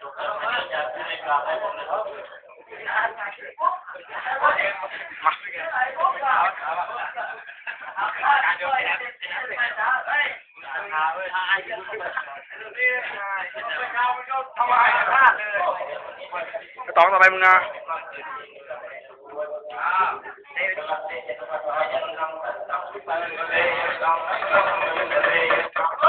ต้องต่อไปมึงอะเอา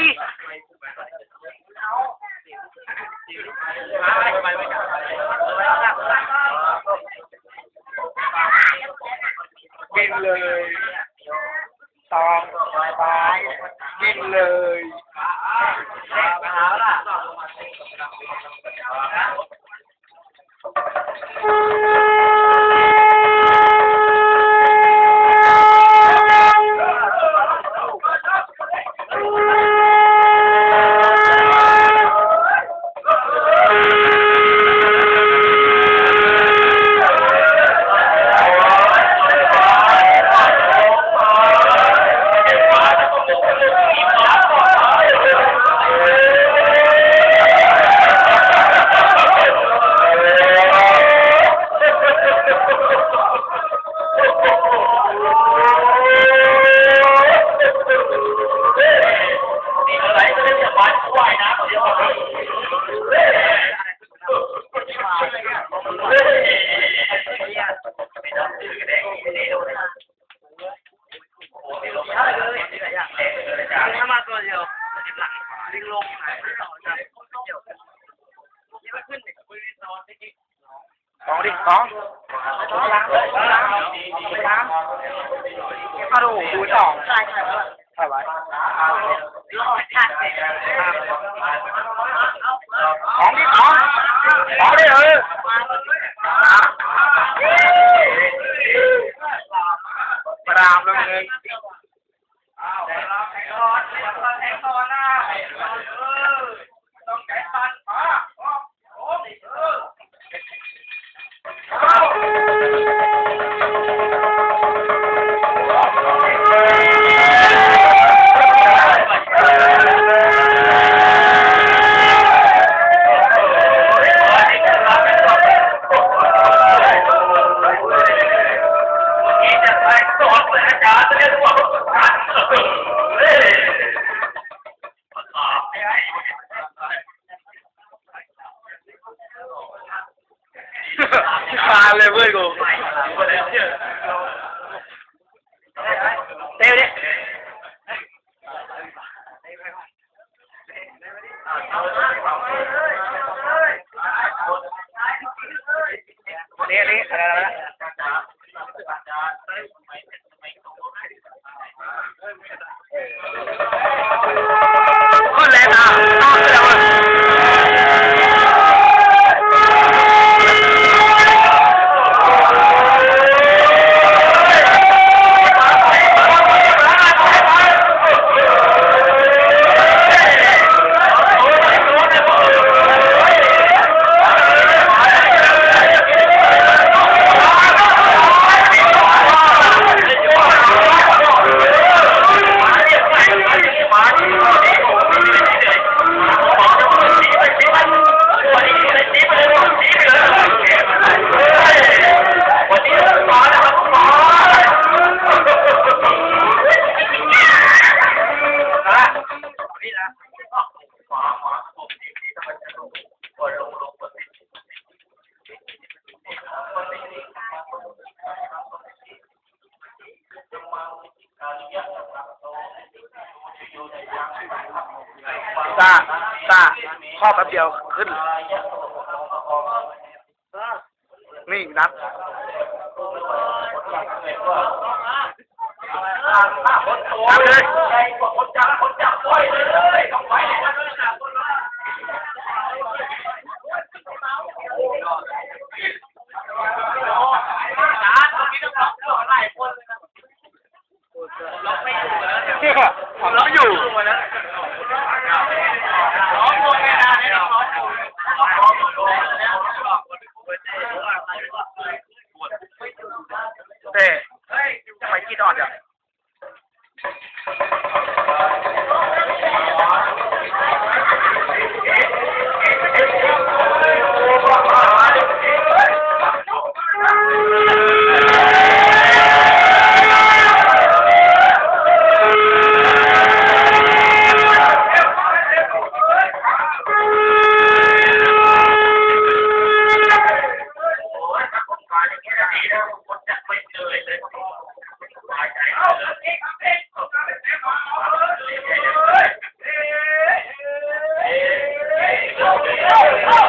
ดิกินเลยตองบายกินเลย สองดิสองล้างล้างล้างอ้าวดูดูสองใช่ใช่ใช่ไว้สองดิสองสองดิเออปรามแล้วเงิน ซาซาข้อแป๊บเดียวขึ้น นี่นับทำเลยคนจับคนจับปล่ยเลยต้องไปเลยนะ 对，这么地的。Vai, vai, vai, vai.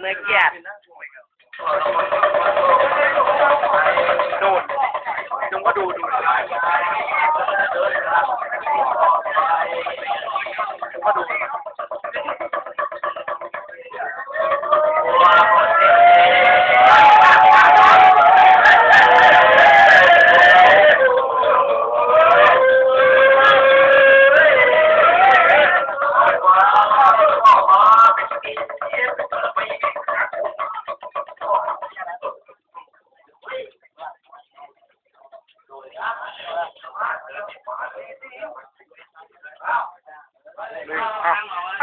เมื่อกี้ดูดดูก็ดูดู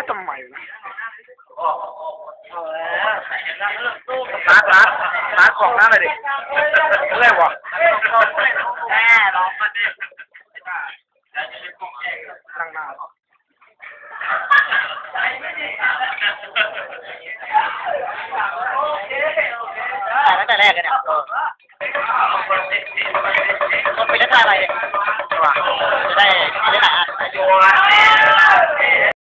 ทำไมนะร้านร้านร้านของน้านอะไรดิอะไรวะแม่ร้องมาดินั่งหน้าตั้งแต่แรกกันเนี่ยคนไปเล่นอะไรเนี่ยจะได้เล่นอะ